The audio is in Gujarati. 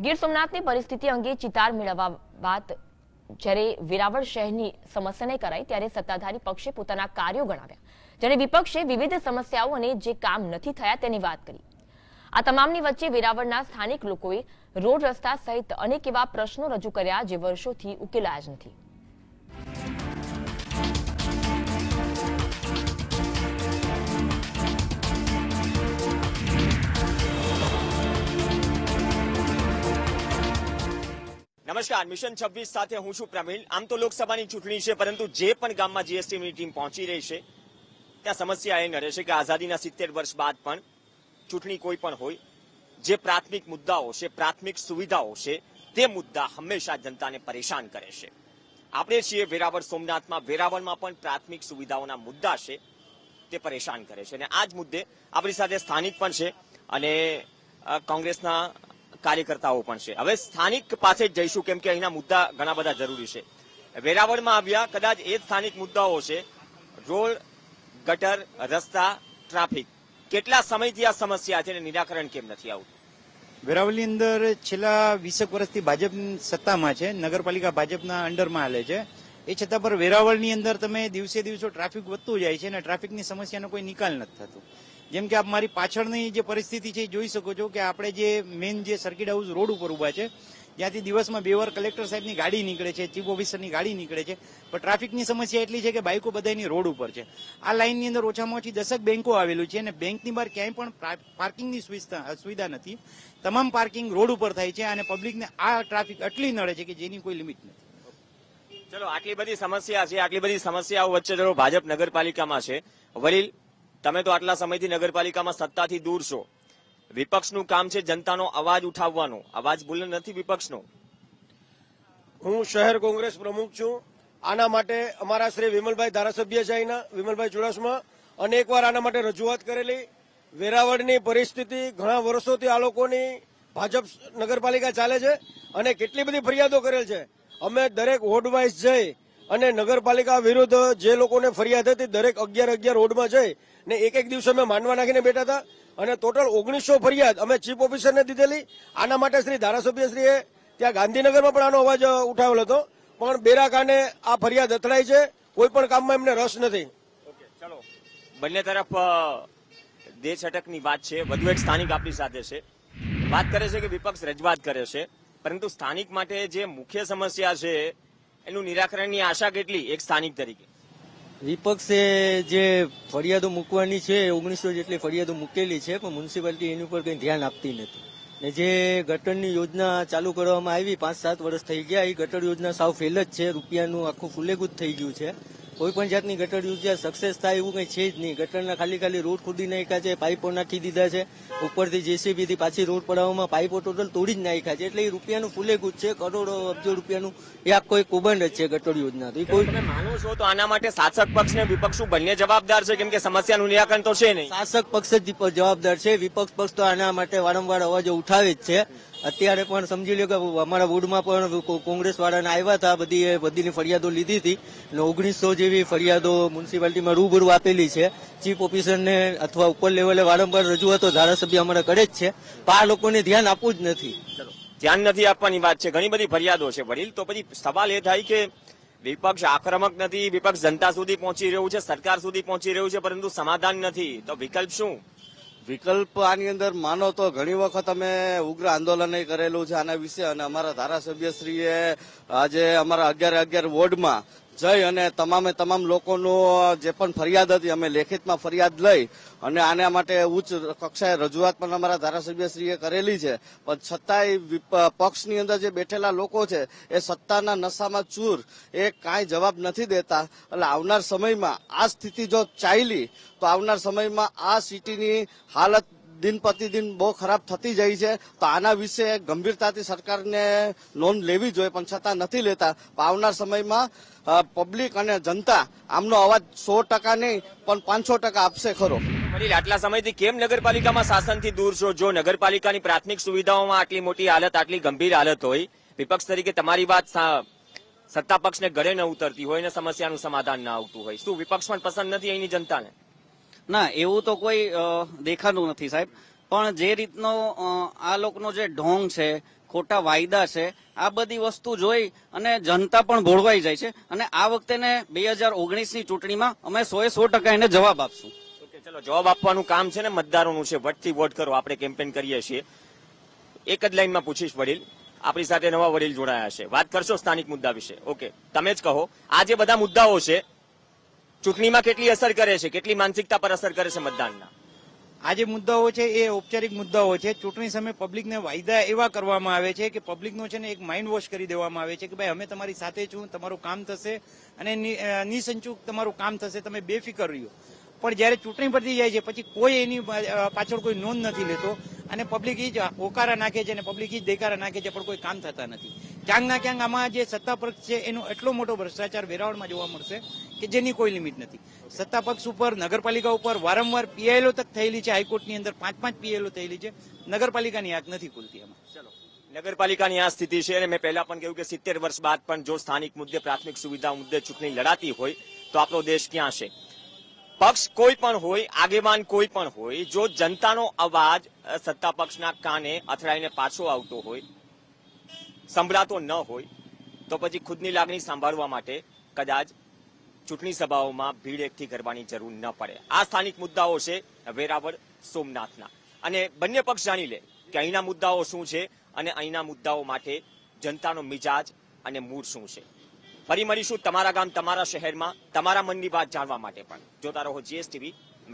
ગીર સોમનાથની પરિસ્થિતિ અંગે ચિતાર મેળવવા બાદ જ્યારે વેરાવળ શહેરની સમસ્યાને કરાઈ ત્યારે સત્તાધારી પક્ષે પોતાના કાર્યો ગણાવ્યા. જ્યારે વિપક્ષે વિવિધ સમસ્યાઓ અને જે કામ નથી થયા તેની વાત કરી. આ તમામની વચ્ચે વેરાવળના સ્થાનિક લોકોએ રોડ રસ્તા સહિત અનેક એવા પ્રશ્નો રજૂ કર્યા જે વર્ષોથી ઉકેલાયા જ નથી. નમસ્કાર. મિશન છવ્વીસ સાથે હું છું પ્રવીણ. આમ તો લોકસભાની ચૂંટણી છે, પરંતુ જે પણ ગામમાં જીએસટીની ટીમ પહોંચી રહી છે, ત્યાં સમસ્યા એ નડે છે કે આઝાદીના સિત્તેર વર્ષ બાદ પણ ચૂંટણી કોઈ પણ હોય, જે પ્રાથમિક મુદ્દાઓ છે, પ્રાથમિક સુવિધાઓ છે, તે મુદ્દા હંમેશા જનતાને પરેશાન કરે છે. આપણે છીએ વેરાવળ સોમનાથમાં. વેરાવળમાં પણ પ્રાથમિક સુવિધાઓના મુદ્દા છે, તે પરેશાન કરે છે. અને આ જ મુદ્દે આપણી સાથે સ્થાનિક પણ છે અને કોંગ્રેસના કાર્યકર્તાઓ પણ છે. હવે સ્થાનિક પાસે જ જઈશું કેમ કે અહીંના મુદ્દા ઘણા બધા જરૂરી છે. વેરાવળમાં આવ્યા, કદાચ એ સ્થાનિક મુદ્દાઓ છે. રોડ, ગટર, રસ્તા, ટ્રાફિક. કેટલા સમયથી આ સમસ્યા છે અને નિરાકરણ કેમ નથી આવતું? વેરાવળની અંદર છેલ્લા વીસેક વર્ષથી ભાજપ સત્તામાં છે. નગરપાલિકા ભાજપના અંડરમાં હાલે છે. એ છતાં પર વેરાવળની અંદર તમે દિવસે દિવસો ટ્રાફિક વધતું જાય છે અને ટ્રાફિકની સમસ્યાનો કોઈ નિકાલ નથી થતો. જેમ કે આપ મારી પાછળની જે પરિસ્થિતિ છે એ જોઈ શકો છો કે આપણે જે મેઇન જે સર્કિટ હાઉસ રોડ ઉપર ઊભા છે, ત્યાંથી દિવસમાં બે વાર કલેક્ટર સાહેબની ગાડી નીકળે છે ચીફ ઓફિસરની ગાડી નીકળે છે, પણ ટ્રાફિકની સમસ્યા એટલી છે કે બાઇકો બધાની રોડ ઉપર છે. આ લાઇનની અંદર ઓછામાં ઓછી દસક બેન્કો આવેલું છે અને બેંકની બહાર ક્યાંય પણ પાર્કિંગની સુવિધા સુવિધા નથી. તમામ પાર્કિંગ રોડ ઉપર થાય છે અને પબ્લિકને આ ટ્રાફિક એટલી નડે છે કે જેની કોઈ લિમિટ નથી. ચલો, આટલી બધી સમસ્યા છે, આટલી બધી સમસ્યાઓ વચ્ચે ચલો ભાજપ નગરપાલિકામાં છે. વડીલ તમે તો આટલા સમયથી નગરપાલિકામાં સત્તાથી દૂર છો. વિપક્ષનું કામ છે જનતાનો અવાજ ઉઠાવવાનો. અવાજ બુલંદ નથી વિપક્ષનો. હું શહેર કોંગ્રેસ પ્રમુખ છું. આના માટે અમારા શ્રી વિમલભાઈ ધારાસભ્ય છે અહીંના, વિમલભાઈ ચુડાસમા. અનેકવાર આના માટે રજૂઆત કરેલી. વેરાવળની પરિસ્થિતિ ઘણા વર્ષોથી આ લોકોની ભાજપ નગરપાલિકા ચાલે છે અને કેટલી બધી ફરિયાદો કરેલ છે. અમે દરેક વોર્ડ વાઇઝ જઈ અને નગરપાલિકા વિરુદ્ધ જે લોકોને ફરિયાદ હતી, દરેક અગિયાર અગિયાર રોડમાં જઈ ને એક એક દિવસે અમે માનવા નાખીને બેઠા હતા. અને ટોટલ ઓગણીસો ફરિયાદ અમે ચીફ ઓફિસરને દીધેલી. આના માટે શ્રી ધારાસભ્યશ્રીએ ત્યાં ગાંધીનગરમાં પણ આનો અવાજ ઉઠાવેલો હતો. પણ બેરા કારણે આ ફરિયાદ અથડાય છે. કોઈ પણ કામમાં એમને રસ નથી. ચલો. બંને તરફ દેશ અટકની વાત છે. વધુ એક સ્થાનિક આપણી સાથે છે. વાત કરે છે કે વિપક્ષ રજૂઆત કરે છે. પરંતુ સ્થાનિક માટે જે મુખ્ય સમસ્યા છે એનું નિરાકરણની આશા કેટલી એક સ્થાનિક તરીકે? વિપક્ષે જે ફરિયાદો મૂકવાની છે ઓગણીસો જેટલી ફરિયાદો મૂકેલી છે, પણ મ્યુનિસિપાલિટી એની ઉપર કંઈ ધ્યાન આપતી નથી. ને જે ગટરની યોજના ચાલુ કરવામાં આવી, પાંચ સાત વર્ષ થઈ ગયા, એ ગટર યોજના સાવ ફેલ જ છે, રૂપિયાનું આખું ફૂલેગું થઈ ગયું છે. કોઈ પણ જાતની ગટર યોજના સક્સેસ થાય એવું કંઈ છે જ નહીં. ગટરના ખાલી ખાલી રોડ ખોદી નાખ્યા છે પાઇપો નાખી દીધા છે. ઉપરથી જેસીબી થી પાછી રોડ પડાવવામાં પાઇપો ટોટલ તોડી જ નાખ્યા છે. એટલે એ રૂપિયાનું ફૂલેગું જ છે કરોડો અબજો રૂપિયાનું એ આખો એક કૌભાંડ જ છે ગટર યોજના. તો એ કોઈ તમે માનો છો તો આના માટે શાસક પક્ષ ને વિપક્ષ બંને જવાબદાર છે? કેમ કે સમસ્યાનું નિરાકરણ તો છે નહીં. શાસક પક્ષ જ જવાબદાર છે. વિપક્ષ પક્ષ તો આના માટે વારંવાર અવાજો ઉઠાવે જ છે. અત્યારે પણ સમજી લો કે અમારા વોર્ડમાં પણ કોંગ્રેસ વાળાને આવ્યા હતા, બધી બધીની ફરિયાદો લીધી હતી. અને ઓગણીસો જેવી ફરિયાદો મ્યુનિસિપાલિટીમાં રૂબરૂ આપેલી છે. ચીફ ઓફિસરને અથવા ઉપર લેવલે વારંવાર રજૂઆતો ધારાસભ્ય અમારા કરે જ છે. પણ આ લોકોને ધ્યાન આપવું જ નથી. ધ્યાન નથી આપવાની વાત છે. ઘણી બધી ફરિયાદો છે વડીલ. તો પછી સવાલ એ થાય કે વિપક્ષ આક્રમક નથી, વિપક્ષ જનતા સુધી પહોંચી રહ્યું છે, સરકાર સુધી પહોંચી રહ્યું છે, પરંતુ સમાધાન નથી. તો વિકલ્પ શું? વિકલ્પ આની અંદર માનો તો ઘણી વખત અમે ઉગ્ર આંદોલન કરેલું છે આના વિશે અને અમારા ધારાસભ્યશ્રીએ આજે અમારા અગિયાર અગિયાર વોર્ડમાં જઈ અને તમામે તમામ લોકોનો જે પણ ફરિયાદ હતી, અમે લેખિતમાં ફરિયાદ લઈ અને આના માટે ઉચ્ચ કક્ષાએ રજૂઆત પણ અમારા ધારાસભ્યશ્રીએ કરેલી છે. પણ છતાંય પક્ષની અંદર જે બેઠેલા લોકો છે, એ સત્તાના નશામાં ચૂર, એ કાંઈ જવાબ નથી દેતા. એટલે આવનાર સમયમાં આ સ્થિતિ જો ચાલી તો આવનાર સમયમાં આ સિટીની હાલત દિન પ્રતિદિન બહુ ખરાબ થતી જાય છે. તો આના વિશે ગંભીરતાથી સરકારને નોંધ લેવી જોઈએ, પણ છતાં નથી લેતા. આવનાર સમયમાં પબ્લિક અને જનતા આમનો અવાજ સો ટકા નહીં, પણ પાંચસો ટકા આપશે ખરો. આટલા સમયથી કેમ નગરપાલિકામાં શાસનથી દૂર છો? જો નગરપાલિકાની પ્રાથમિક સુવિધાઓમાં આટલી મોટી હાલત, આટલી ગંભીર હાલત હોય, વિપક્ષ તરીકે તમારી વાત સત્તા પક્ષને ગળે ન ઉતરતી હોય ને સમસ્યાનું સમાધાન ના આવતું હોય. શું વિપક્ષ પણ પસંદ નથી અહીંની જનતાને? ના, એવું તો કોઈ દેખાતું નથી સાહેબ. પણ જે રીતનો આ લોકોનો જે ઢોંગ છે, ખોટા વાયદા છે, આ બધી વસ્તુ જોઈ અને જનતા પણ ભોળવાઈ જાય છે. અને આ વખતે ને બે હજાર ઓગણીસની ચૂંટણીમાં અમે સો એ સો ટકા એને જવાબ આપશું. ચલો, જવાબ આપવાનું કામ છે ને મતદારોનું છે. વટથી વોટ કરો, આપણે કેમ્પેન કરીએ છીએ. એક જ લાઈનમાં પૂછીશ વડીલ. આપણી સાથે નવા વડીલ જોડાયા છે. વાત કરશો સ્થાનિક મુદ્દા વિશે. ઓકે, તમે જ કહો. આ જે બધા મુદ્દાઓ છે ચૂંટણીમાં કેટલી અસર કરે છે? કેટલી માનસિકતા પર અસર કરે છે મતદાનના? આ જે મુદ્દાઓ છે એ ઔપચારિક મુદ્દાઓ છે. ચૂંટણી સમયે પબ્લિકને વાયદા એવા કરવામાં આવે છે કે પબ્લિકનો છે ને એક માઇન્ડ વોશ કરી દેવામાં આવે છે કે ભાઈ અમે તમારી સાથે છું, તમારું કામ થશે અને નિસંચુક તમારું કામ થશે, તમે બેફિકર રહ્યો. પણ જ્યારે ચૂંટણી પરથી જાય છે, પછી કોઈ એની પાછળ કોઈ નોંધ નથી લેતો અને પબ્લિક એ જ હોકારા નાખે છે અને પબ્લિક એ જ દેકારા નાખે છે, પણ કોઈ કામ થતા નથી. ક્યાંક ના ક્યાંક આમાં જે સત્તા પક્ષ છે, એનો એટલો મોટો ભ્રષ્ટાચાર વેરાવળમાં જોવા મળશે કે જેની કોઈ લિમિટ નથી. સત્તા પક્ષ ઉપર, નગરપાલિકા ઉપર વારંવાર પીઆઈએલઓ તક થયેલી છે, હાઈકોર્ટની અંદર પાંચ પાંચ પીએલઓ થયેલી છે. નગરપાલિકાની આંખ નથી ખુલતી એમાં ચલો. નગરપાલિકાની આ સ્થિતિ છે, અને મેં પહેલા પણ કહ્યું કે સિત્તેર વર્ષ બાદ પણ જો સ્થાનિક મુદ્દે, પ્રાથમિક સુવિધા મુદ્દે ચૂંટણી લડાતી હોય, તો આપણો દેશ ક્યાં છે? પક્ષ કોઈ પણ હોય, આગેવાન કોઈ પણ હોય, જો જનતાનો અવાજ સત્તા પક્ષના કાને અથડાઈને પાછો આવતો હોય સંભળાતો ન હોય, તો પછી ખુદની લાગણી સાંભળવા માટે કદાચ ચૂંટણી સભાઓમાં ભીડ એકઠી કરવાની જરૂર ન પડે. આ સ્થાનિક મુદ્દાઓ છે વેરાવળ સોમનાથના. અને બંને પક્ષ જાણી લે કે અહીંના મુદ્દાઓ શું છે અને અહીંના મુદ્દાઓ માટે જનતાનો મિજાજ અને મૂડ શું છે. ફરી મળીશું તમારા ગામ, તમારા શહેરમાં, તમારા મનની વાત જાણવા માટે પણ. જોતા રહો જીએસટીવી